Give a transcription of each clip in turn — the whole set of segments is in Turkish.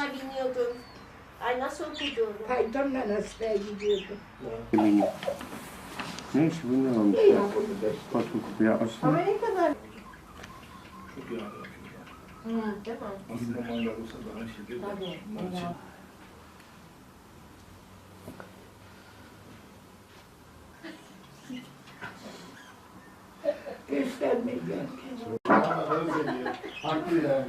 faytona biniyordun. Ay nasıl okudun? Faytonla askere gidiyordum. Neyse bunlar olmuş. Ne ya bunu göster. Fotokopi aslında. Amerika'dan. Çok iyi abi. Hı, değil mi? Aslında mangal olsa daha şey değil. Tabii. Göstermeyeceğim. Ama. Haklı yani.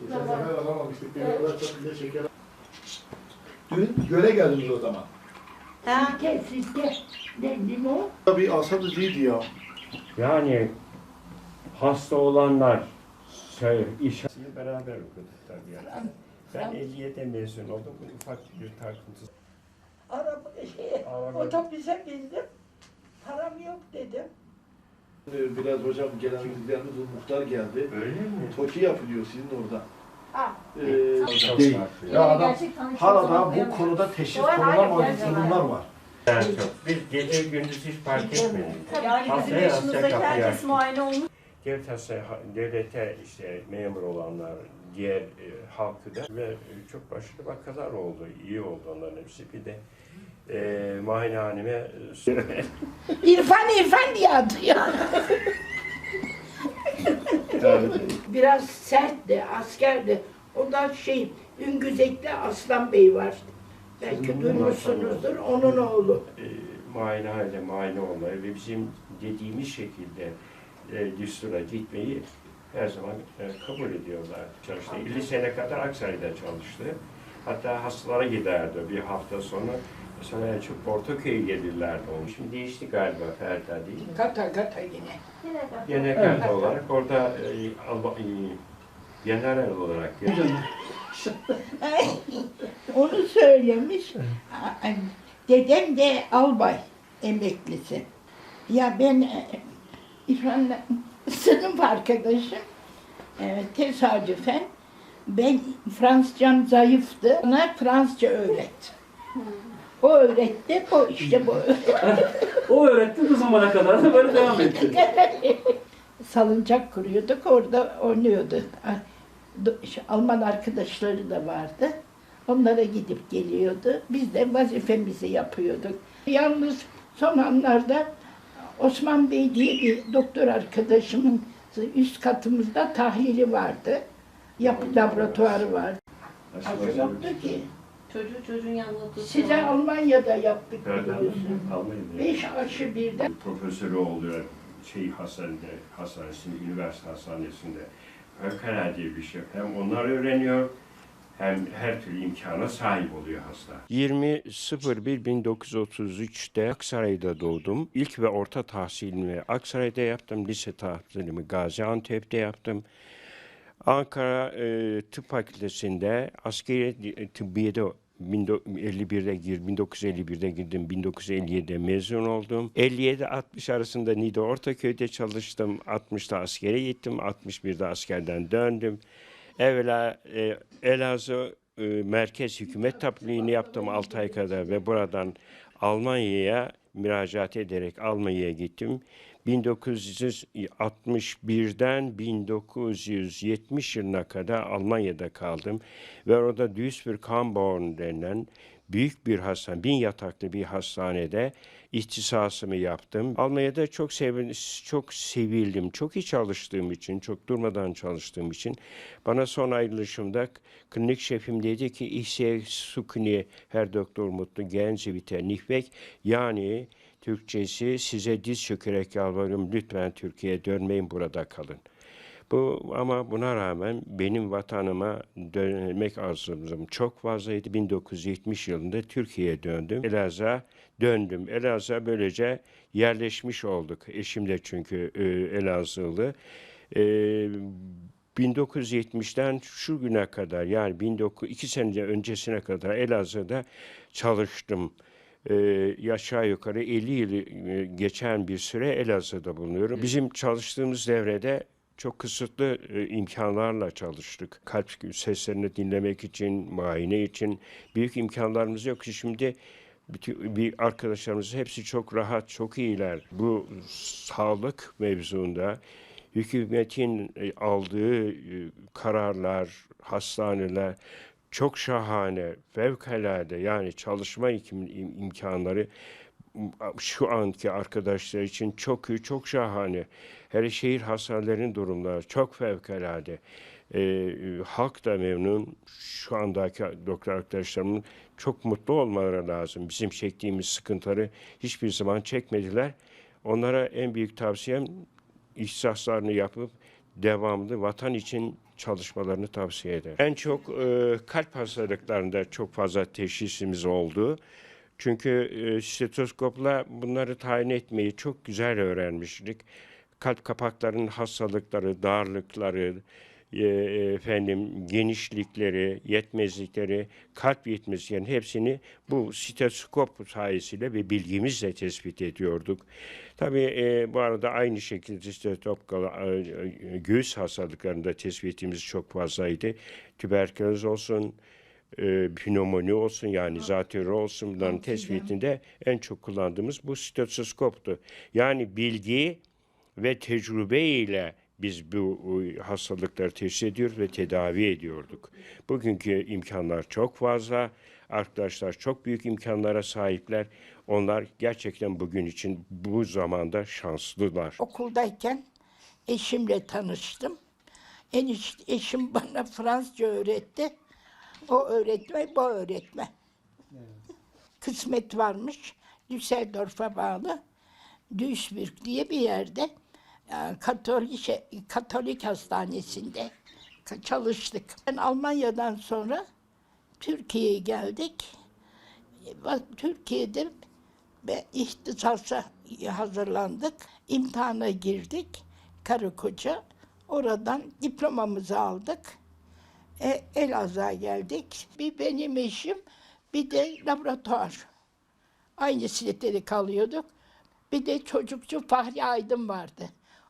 Geçen sefer alamamıştık. Bir kadar çok bile şeker. Dün göle geldiniz o zaman. Ha? Sirke, sirke. Ne limon? Tabii alsadı değildi ya. Yani hasta olanlar şey, iş beraber okuduk tabii. Yani. Ben 57'de mezun oldum. Bu ufak bir takıntı. Araba, şey, Araba- otobüse bindim. Param yok dedim. Biraz hocam gelen gidenimiz muhtar geldi. Öyle mi? Toki yapılıyor sizin orada. Ha. Ee, değil. Ya adam hala bu konuda teşhis gerçekten. sorunlar var. Yani çok. Biz gece gündüz hiç fark etmedik. Yani bizim yaşımızdaki herkes muayene olmuş. Devlet hastaya, devlete işte memur olanlar, diğer e, halkı da ve çok başarılı vakalar oldu. İyi oldu onların hepsi. Bir de e, muayenehaneme e, İrfan İrfan diye atıyor. Biraz sertti, askerdi. O da şey, Üngüzek'te Aslan Bey var. Belki duymuşsunuzdur, onun oğlu. e, muayenehanede muayene olmayı ve bizim dediğimiz şekilde e, düstura gitmeyi her zaman e, kabul ediyorlar. Çalıştı. 50 sene kadar Aksaray'da çalıştı. Hatta hastalara giderdi bir hafta sonu. Mesela en çok Portaköy'e gelirlerdi onun. Şimdi değişti galiba Ferda değil mi? Kata kata yine. Yine bak. Genel olarak orada e, Alba, e, general olarak Onu söylemiş. Dedem de albay emeklisi. Ya ben e, İrfan'la sınıf arkadaşım. E, tesadüfen ben Fransızcam zayıftı. Ona Fransızca öğret. O öğretti, o işte bu O öğretti bu zamana kadar da böyle devam etti. Salıncak kuruyorduk, orada oynuyordu. Alman arkadaşları da vardı. Onlara gidip geliyordu. Biz de vazifemizi yapıyorduk. Yalnız son anlarda Osman Bey diye bir doktor arkadaşımın üst katımızda tahlili vardı. Yapı laboratuvarı vardı. Aşı yoktu ki. Çocuğu çocuğun yanında tutuyor. Size Almanya'da yaptık biliyorsun. Almanya'da. Beş aşı birden. profesörü oluyor şey hastanede, hastanesinde, üniversite hastanesinde. Fevkalade bir şey. Hem onlar öğreniyor hem her türlü imkana sahip oluyor hasta. 20.01.1933'te Aksaray'da doğdum. İlk ve orta tahsilimi Aksaray'da yaptım. Lise tahsilimi Gaziantep'te yaptım. Ankara e, Tıp Fakültesi'nde askeri tıbbiyede 1951'de gir, 1951'de girdim, 1957'de mezun oldum. 57-60 arasında Niğde Ortaköy'de çalıştım. 60'da askere gittim, 61'de askerden döndüm. Evvela e, Elazığ e, Merkez Hükümet Tabliğini yaptım 6 ay kadar ve buradan Almanya'ya müracaat ederek Almanya'ya gittim. 1961'den 1970 yılına kadar Almanya'da kaldım ve orada Duisburg-Hamborn denilen büyük bir hastane, bin yataklı bir hastanede ihtisasımı yaptım. Almanya'da çok sevil, çok sevildim. Çok iyi çalıştığım için, çok durmadan çalıştığım için bana son ayrılışımda klinik şefim dedi ki İhsiye Sukuni her doktor mutlu genzi biter nihvek yani Türkçesi size diz çökerek yalvarıyorum lütfen Türkiye'ye dönmeyin burada kalın. Bu ama buna rağmen benim vatanıma dönmek arzum çok fazlaydı. 1970 yılında Türkiye'ye döndüm. Elazığ'a döndüm. Elazığ'a böylece yerleşmiş olduk. Eşim de çünkü e, Elazığlı. E, 1970'ten şu güne kadar yani 19, iki sene öncesine kadar Elazığ'da çalıştım. Ee, aşağı yukarı 50 yılı e, geçen bir süre Elazığ'da bulunuyorum. Bizim çalıştığımız devrede çok kısıtlı e, imkanlarla çalıştık. Kalp seslerini dinlemek için, muayene için büyük imkanlarımız yok. Şimdi bütün bir arkadaşlarımız hepsi çok rahat, çok iyiler. Bu sağlık mevzuunda hükümetin e, aldığı e, kararlar, hastaneler çok şahane, fevkalade yani çalışma im- im- imkanları şu anki arkadaşlar için çok iyi, çok şahane. Hele şehir hastanelerinin durumları çok fevkalade. Ee, halk da memnun. Şu andaki doktor arkadaşlarımın çok mutlu olmaları lazım. Bizim çektiğimiz sıkıntıları hiçbir zaman çekmediler. Onlara en büyük tavsiyem ihsaslarını yapıp devamlı vatan için çalışmalarını tavsiye ederim. En çok e, kalp hastalıklarında çok fazla teşhisimiz oldu. Çünkü e, stetoskopla bunları tayin etmeyi çok güzel öğrenmiştik. Kalp kapaklarının hastalıkları, darlıkları, e, efendim genişlikleri, yetmezlikleri, kalp yetmezliklerinin hepsini bu stetoskop sayesinde ve bilgimizle tespit ediyorduk. Tabii e, bu arada aynı şekilde stetoskop e, göğüs hastalıklarında tespitimiz çok fazlaydı. Tüberküloz olsun, e, pnömoni olsun yani zatürre olsun bunların tespitinde en çok kullandığımız bu stetoskoptu. Yani bilgi ve tecrübe ile biz bu hastalıkları teşhis ediyoruz ve tedavi ediyorduk. Bugünkü imkanlar çok fazla. Arkadaşlar çok büyük imkanlara sahipler. Onlar gerçekten bugün için bu zamanda şanslılar. Okuldayken eşimle tanıştım. Eniş, eşim bana Fransızca öğretti. O öğretme, bu öğretme. Kısmet varmış. Düsseldorf'a bağlı. Duisburg diye bir yerde e, Katolik, şey- Katolik hastanesinde çalıştık. Ben Almanya'dan sonra Türkiye'ye geldik. E, Türkiye'de ve ihtisasa hazırlandık. İmtihana girdik. Karı koca. Oradan diplomamızı aldık. E, Elazığ'a geldik. Bir benim eşim, bir de laboratuvar. Aynı sitede kalıyorduk. Bir de çocukçu Fahri Aydın vardı.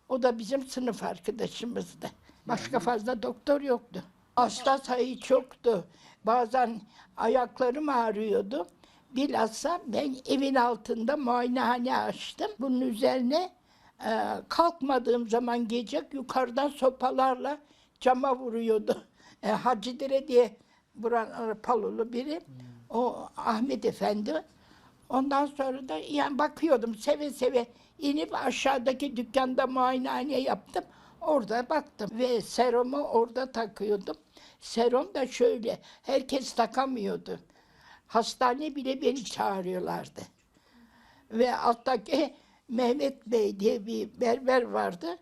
O da bizim sınıf arkadaşımızdı. Başka fazla doktor yoktu. Hasta sayı çoktu. Bazen ayaklarım ağrıyordu. Bilhassa ben evin altında muayenehane açtım. Bunun üzerine e, kalkmadığım zaman gece yukarıdan sopalarla cama vuruyordu. E, Hacı Dire diye buranın palolu biri. O Ahmet Efendi. Ondan sonra da yani bakıyordum seve seve inip aşağıdaki dükkanda muayenehane yaptım. Orada baktım ve serumu orada takıyordum. Serum da şöyle herkes takamıyordu. Hastane bile beni çağırıyorlardı. Ve alttaki Mehmet Bey diye bir berber vardı.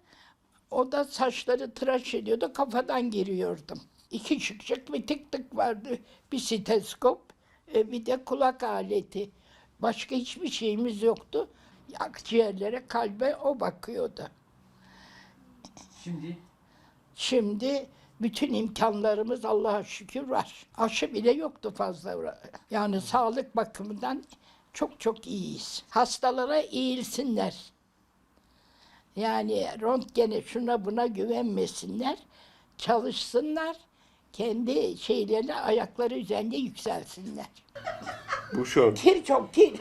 O da saçları tıraş ediyordu, kafadan giriyordum. İki şıkşık bir tık tık vardı. Bir stetoskop, e, bir de kulak aleti. Başka hiçbir şeyimiz yoktu. Akciğerlere, kalbe o bakıyordu. Şimdi Şimdi bütün imkanlarımız Allah'a şükür var. Aşı bile yoktu fazla. Yani sağlık bakımından çok çok iyiyiz. Hastalara eğilsinler. Yani röntgene şuna buna güvenmesinler. Çalışsınlar. Kendi şeylerine ayakları üzerinde yükselsinler. Bu şu Tir çok tir.